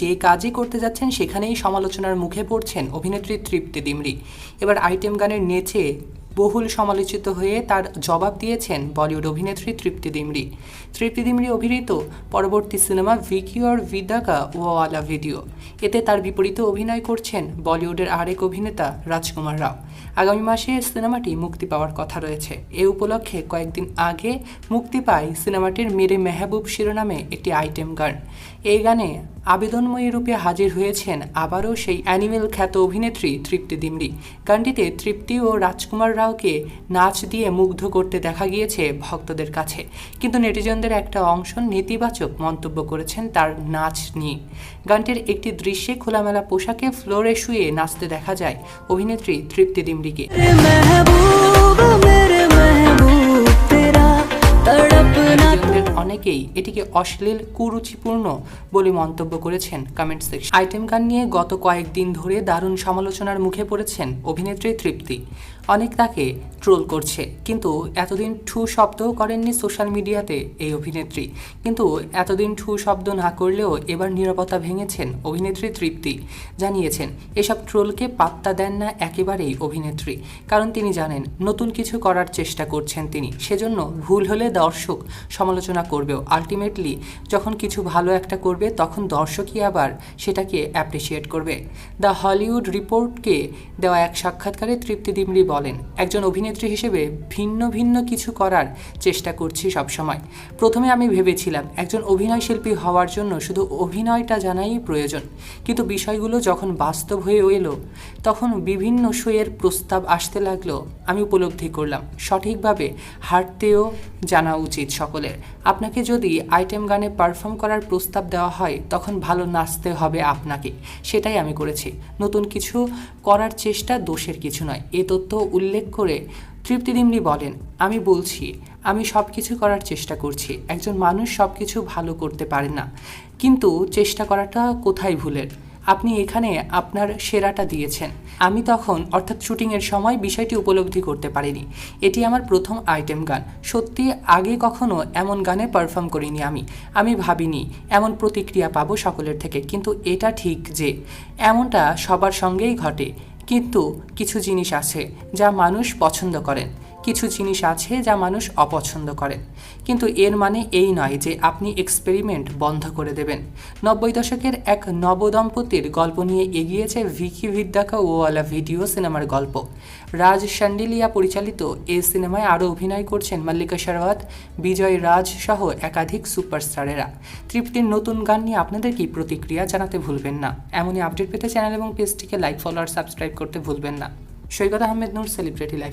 যে কাজই করতে যাচ্ছেন, সেখানেই সমালোচনার মুখে পড়ছেন অভিনেত্রী তৃপ্তি দিমরি। এবার আইটেম গানের নেচে বহুল সমালোচিত হয়ে তার জবাব দিয়েছেন বলিউড অভিনেত্রী তৃপ্তি দিমরি। তৃপ্তি দিমরি অভিনীত পরবর্তী সিনেমা ভিকি অর ভিদাকা ওয়ালা ভিডিও। এতে তার বিপরীতে অভিনয় করছেন বলিউডের আরেক অভিনেতা রাজকুমার রাও। আগামী মাসে সিনেমাটি মুক্তি পাওয়ার কথা রয়েছে। এ উপলক্ষে কয়েকদিন আগে মুক্তি পায় সিনেমাটির মেরে মেহবুব শিরোনামে একটি আইটেম গান। এই গানে আবেদনময়ী রূপে হাজির হয়েছেন আবারও সেই অ্যানিমেল খ্যাত অভিনেত্রী তৃপ্তি দিমরি গানটিতে তৃপ্তি ও রাজকুমার রাওকে নাচ দিয়ে মুগ্ধ করতে দেখা গিয়েছে ভক্তদের কাছে। কিন্তু নেটিজনদের একটা অংশ নেতিবাচক মন্তব্য করেছেন তার নাচ নিয়ে। গানটির একটি দৃশ্যে খোলামেলা পোশাকে ফ্লোরে শুয়ে নাচতে দেখা যায় অভিনেত্রী তৃপ্তি দিমরিকে অনেকেই এটিকে অশ্লীল, কুরুচিপূর্ণ বলে মন্তব্য করেছেন কমেন্ট সেকশন আইটেম গান নিয়ে গত কয়েকদিন ধরে দারুণ সমালোচনার মুখে পড়েছেন অভিনেত্রী তৃপ্তি। অনেক তাকে ট্রোল করছে। কিন্তু এতদিন ঠু শব্দও করেননি সোশ্যাল মিডিয়াতে এই অভিনেত্রী। কিন্তু এতদিন ঠু শব্দ না করলেও এবার নিরাপত্তা ভেঙেছেন অভিনেত্রী তৃপ্তি। জানিয়েছেন, এসব ট্রোলকে পাত্তা দেন না একেবারেই অভিনেত্রী। কারণ তিনি জানেন, নতুন কিছু করার চেষ্টা করছেন তিনি। সেজন্য ভুল হলে দর্শক সমালোচনা করবেও। আলটিমেটলি, যখন কিছু ভালো একটা করবে, তখন দর্শকই আবার সেটাকে অ্যাপ্রিসিয়েট করবে। দ্য হলিউড রিপোর্টকে দেওয়া এক সাক্ষাৎকারে তৃপ্তি দিমরি বলেন একজন অভিনেত্রী হিসেবে ভিন্ন ভিন্ন কিছু করার চেষ্টা করছি সবসময়। প্রথমে আমি ভেবেছিলাম একজন অভিনয় শিল্পী হওয়ার জন্য শুধু অভিনয়টা জানাই প্রয়োজন। কিন্তু বিষয়গুলো যখন বাস্তব হয়ে এলো তখন বিভিন্ন শোয়ের প্রস্তাব আসতে লাগল, আমি উপলব্ধি করলাম। সঠিকভাবে হাঁটতেও জানা উচিত সকলের। আপনাকে যদি আইটেম গানে পারফর্ম করার প্রস্তাব দেওয়া হয়, তখন ভালো নাচতে হবে আপনাকে। সেটাই আমি করেছি। নতুন কিছু করার চেষ্টা দোষের কিছু নয়। এ তথ্য উল্লেখ করে তৃপ্তি দিমনি বলেন, আমি বলছি, আমি সব কিছু করার চেষ্টা করছি। একজন মানুষ সব কিছু ভালো করতে পারে না। কিন্তু চেষ্টা করাটা কোথায় ভুলের? আপনি এখানে আপনার সেরাটা দিয়েছেন। আমি তখন, অর্থাৎ শুটিংয়ের সময়, বিষয়টি উপলব্ধি করতে পারিনি। এটি আমার প্রথম আইটেম গান। সত্যি, আগে কখনো এমন গানে পারফর্ম করিনি আমি। আমি ভাবিনি, এমন প্রতিক্রিয়া পাবো সকলের থেকে। কিন্তু এটা ঠিক যে, এমনটা সবার সঙ্গেই ঘটে। কিন্তু কিছু জিনিস আছে, যা মানুষ পছন্দ করেন। কিছু জিনিস আছে যা মানুষ অপছন্দ করেন কিন্তু এর মানে এই নয় যে আপনি এক্সপেরিমেন্ট বন্ধ করে দেবেন। নব্বই দশকের এক নবদম্পতির গল্প নিয়ে এগিয়েছে ভিকি ভিদ্যাকা ওয়ালা ভিডিও সিনেমার গল্প। রাজ শান্ডিলিয়া পরিচালিত এই সিনেমায় আরও অভিনয় করছেন মল্লিকা শেরওয়াত বিজয় রাজ সহ একাধিক সুপারস্টারেরা। তৃপ্তির নতুন গান নিয়ে আপনাদের কি প্রতিক্রিয়া জানাতে ভুলবেন না। এমনই আপডেট পেতে চ্যানেল এবং পেজটিকে লাইক, ফলো আর সাবস্ক্রাইব করতে ভুলবেন না। Saikat Ahmed Noor celebrity life